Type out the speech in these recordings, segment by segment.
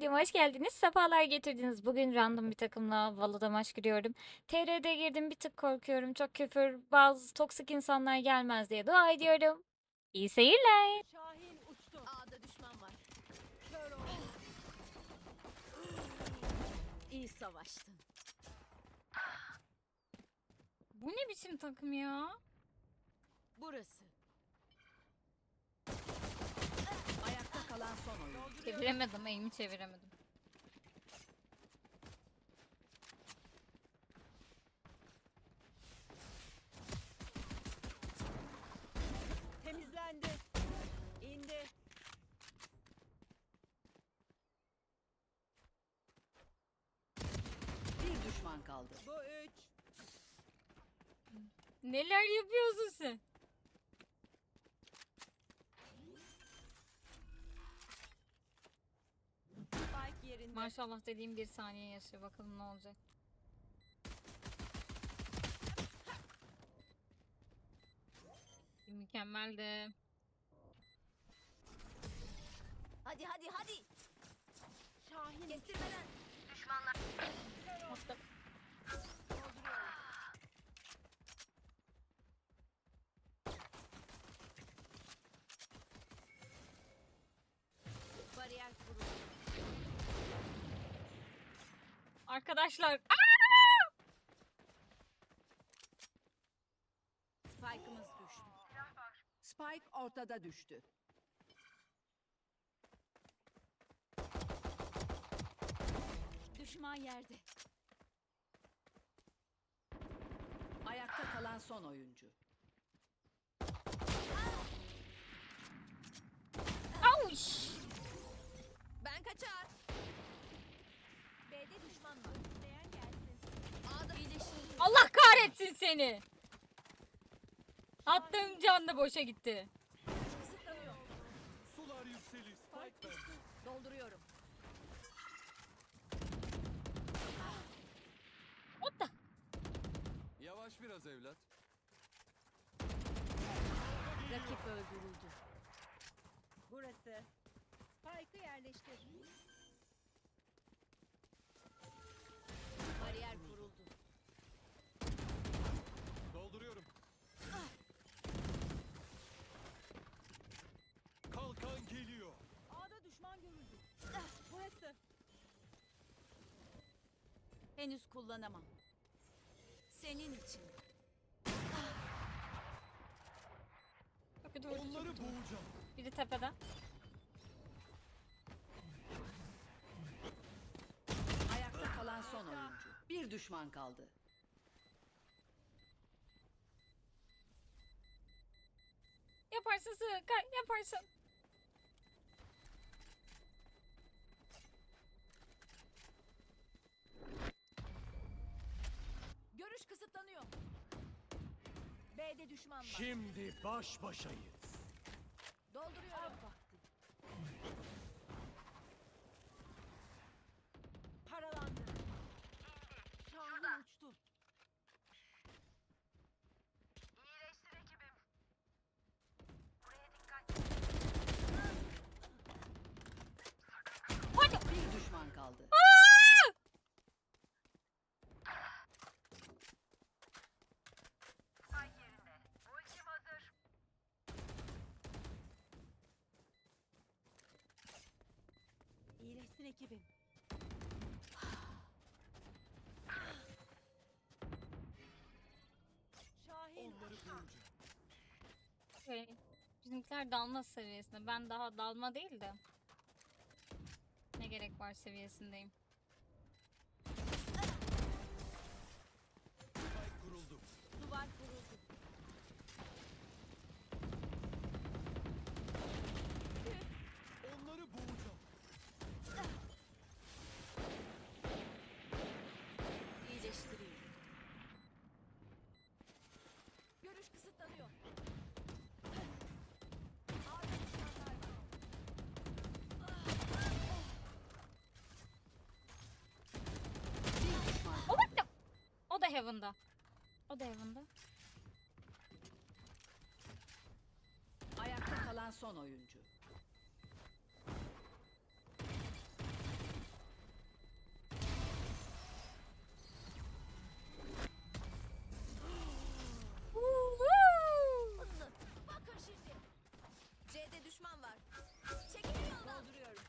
videoma hoş geldiniz. Sefalar getirdiniz. Bugün random bir takımla Valo'da maç giriyorum. TR'de girdim bir tık korkuyorum. Çok küfür, bazı toksik insanlar gelmez diye dua ediyorum. İyi seyirler. Şahin uçtu. A'da düşman var. Kör ol. İyi savaştın. Bu ne biçim takım ya? Burası. Ayakta kalan son oyun. Çeviremedim, eğimi çeviremedim. Temizlendi. İndi. Bir düşman kaldı. Bu üç. Neler yapıyorsun sen? Spike yerinde. Maşallah dediğim bir saniye yaşıyor. Bakalım ne olacak. Mükemmel de. Hadi hadi hadi. Şahin Kestirmeden. Hatta Bariyer kuruldu. Arkadaşlar Spike'ımız düştü. Spike ortada düştü. Düşman yerde. Ayakta kalan son oyuncu. Auş! Ben kaçar. B'de düşman var. İsteyen gelsin. A'da iyileşir. Allah kahretsin seni. Attığım can da boşa gitti. Sular yükselir. Spike bende. Dolduruyorum. What the? Yavaş biraz evlat. Rakip öldürüldü. burası. Spike'ı yerleştir. Bariyer kuruldu. Dolduruyorum. Kalkan geliyor. A'da düşman görüldü. Burası. Henüz kullanamam. Senin için. Bir dur. Onları boğacağım. Biri tepede. Ayakta kalan son oyuncu. Bir düşman kaldı. Yaparsın Sıkay yaparsın. Düşman var. Şimdi baş başayız. Dolduruyorum. Paralandı. Şahin uçtu. Bir düşman kaldı. İyileşsin ekibim. Şahin Onları. Şey, bizimkiler dalma seviyesinde. Ben daha dalma değil de. Ne gerek var seviyesindeyim. da heaven'da. O da heaven'da. Ayakta kalan son oyuncu. C'de düşman var. Çekilin yoldan. Dolduruyorum.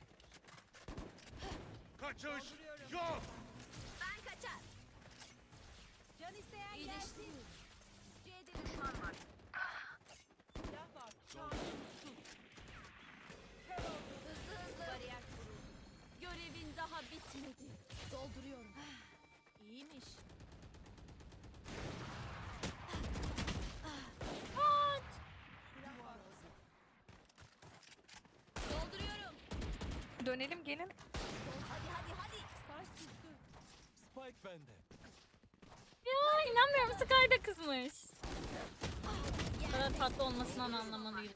Kaçış yok. Can isteyen gelsin. C'de düşman var. Silah var. Şahin uçtu. Kör oldu. Hızlı hızlı. Bariyer kuruldu. Görevin daha bitmedi. Dolduruyorum. İyiymiş. Silah var. Dolduruyorum. Dönelim gelin. Hadi hadi hadi. Spike düştü. Spike bende. Ya inanmıyorum Sky da kızmış. Bu kadar tatlı olmasından anlamalıyım.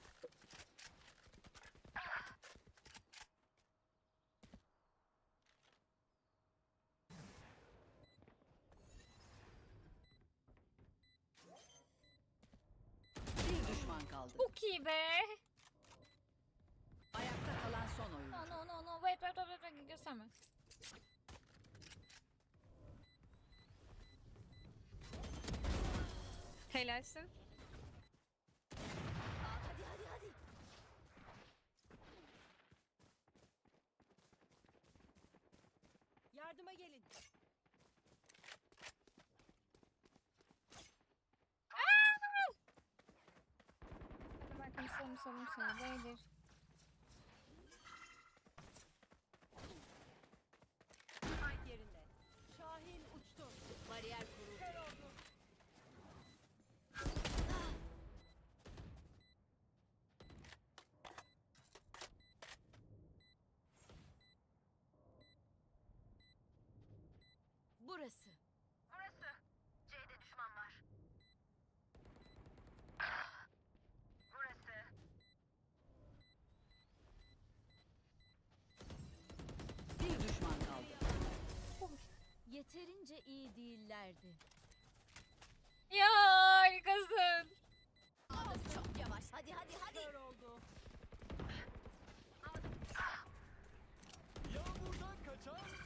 Bir düşman kaldı. Çok iyi be. Ayakta kalan son oyuncu. No no no no wait wait wait, wait. gösterme. Helalsin. Hadi hadi hadi. Yardıma gelin. Bakın sorun sorun sorun değildir. Spike yerinde. Şahin uçtu. Bariyer kuruldu. Kör oldu. Burası. Bir düşman kaldı. Yeterince iyi değillerdi. Ya harikasın. Çok yavaş. Hadi hadi hadi. Kör oldu. Yağmurdan kaçan.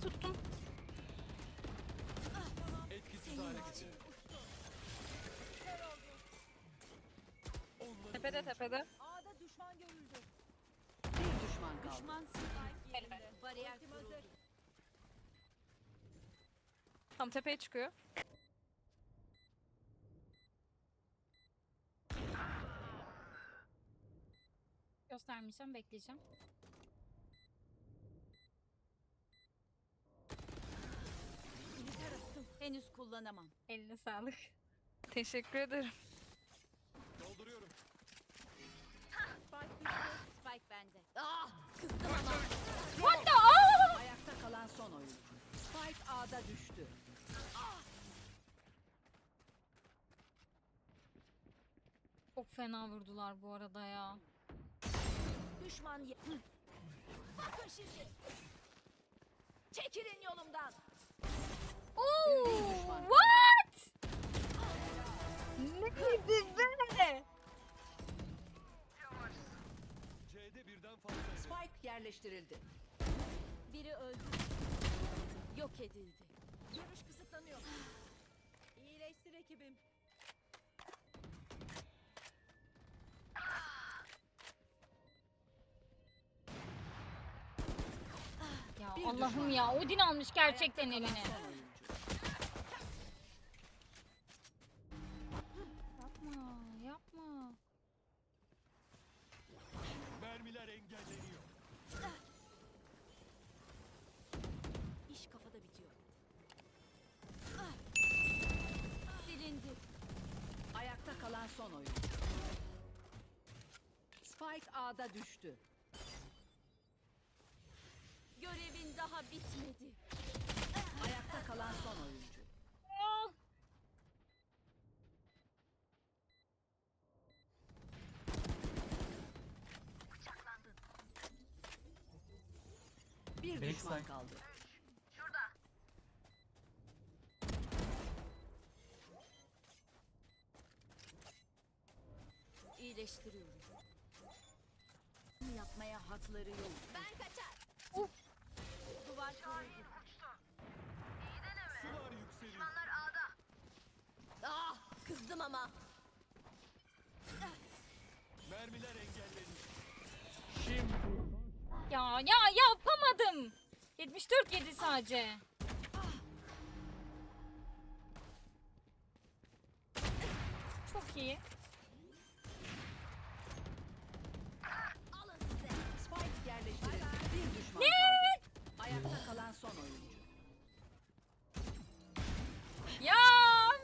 Tuttum, Reyne'yi tuttum. Etkisiz hale getir. Kör oldu. Onları Tepede tepede. A'da düşman görüldü. Bir düşman kaldı. Düşman spike yerinde. Bariyer kuruldu. Tam tepeye çıkıyor. Göstermeyeceğim bekleyeceğim. Henüz kullanamam. Eline sağlık. Teşekkür ederim. dolduruyorum. Spike. Spike bende. Ah! Kızdım ama. What the? Aa! Ayakta kalan son oyuncu. Spike A'da düştü. Çok fena vurdular bu arada ya. Düşman ye-. Bakın şimdi. Çekilin yolumdan. Oo! What? Neydi be? C'de birden fazla. Spike yerleştirildi. Biri öldü. Yok edildi. Görüş kısıtlanıyor. İyileştir ekibim. Allah'ım ya Odin almış gerçekten eline. Yapma yapma. Mermiler engelleniyor. İş kafada bitiyor. Silindi. Ayakta kalan son oyuncu. Spike A'da düştü. Görevin daha bitmedi. Ayakta kalan son oyuncu. Ah! Bir düşman kaldı. İyileştiriyorum. Yapmaya hakları yok. Ben kaçar. Duvar kuruldu. Sular yükseliyor. Ah, kızdım ama. Mermiler engelleniyor. Şimdi Ya ya yapamadım. 74 yedi sadece. Çok iyi. Spike yerleştirildi. Bir düşman kaldı. Ayakta kalan son oyuncu. Ya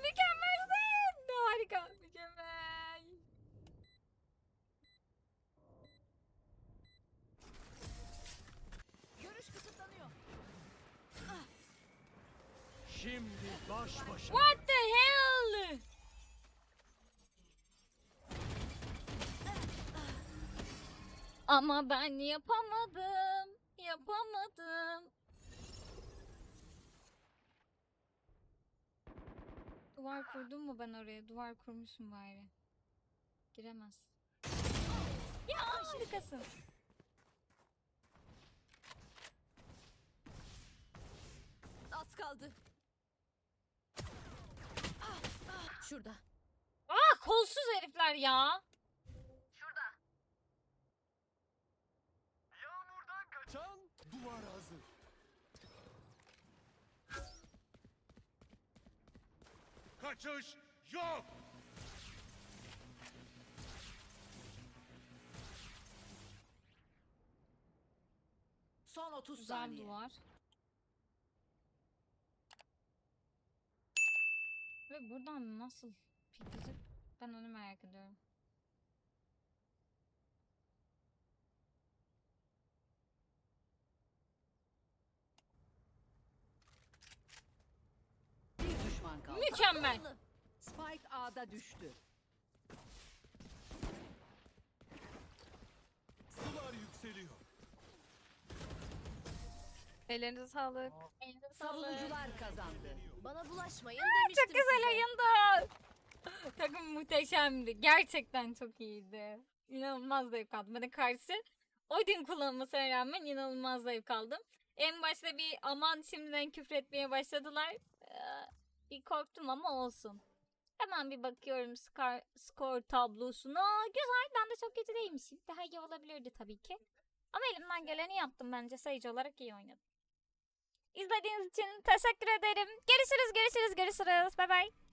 mükemmelsin. Harika. Mükemmel. Görüş kısıtlanıyor. Şimdi baş başa. What the hell? Ama ben yapamadım. Yapamadım. Duvar kurdum mu ben oraya? Duvar kurmuşum bari. Giremez. Ya harikasın. Az kaldı. Ah, ah, Şurada. Ah kolsuz herifler ya. Yağmurdan kaçan duvar hazır. Kaçış yok. Son 30 Güzel saniye. duvar. Ve buradan nasıl pikleyecek? Ben onu merak ediyorum. Bir düşman kaldı. Mükemmel. Spike A'da düştü. Sular yükseliyor. Ellerinize sağlık. Elinize sağlık. Savunucular kazandı. Bana bulaşmayın demiştim Çok güzel size. oyundu. Takım muhteşemdi. Gerçekten çok iyiydi. İnanılmaz zevk aldım. Ben karşı Odin kullanmasına rağmen inanılmaz zevk aldım. En başta bir aman şimdiden küfretmeye başladılar. Ee, bir korktum ama olsun. Hemen bir bakıyorum skor, skor tablosuna. Güzel. Ben de çok kötü değilmişim. Daha iyi olabilirdi tabii ki. Ama elimden geleni yaptım bence. Sayıcı olarak iyi oynadım. İzlediğiniz için teşekkür ederim. Görüşürüz, görüşürüz, görüşürüz. Bay bay.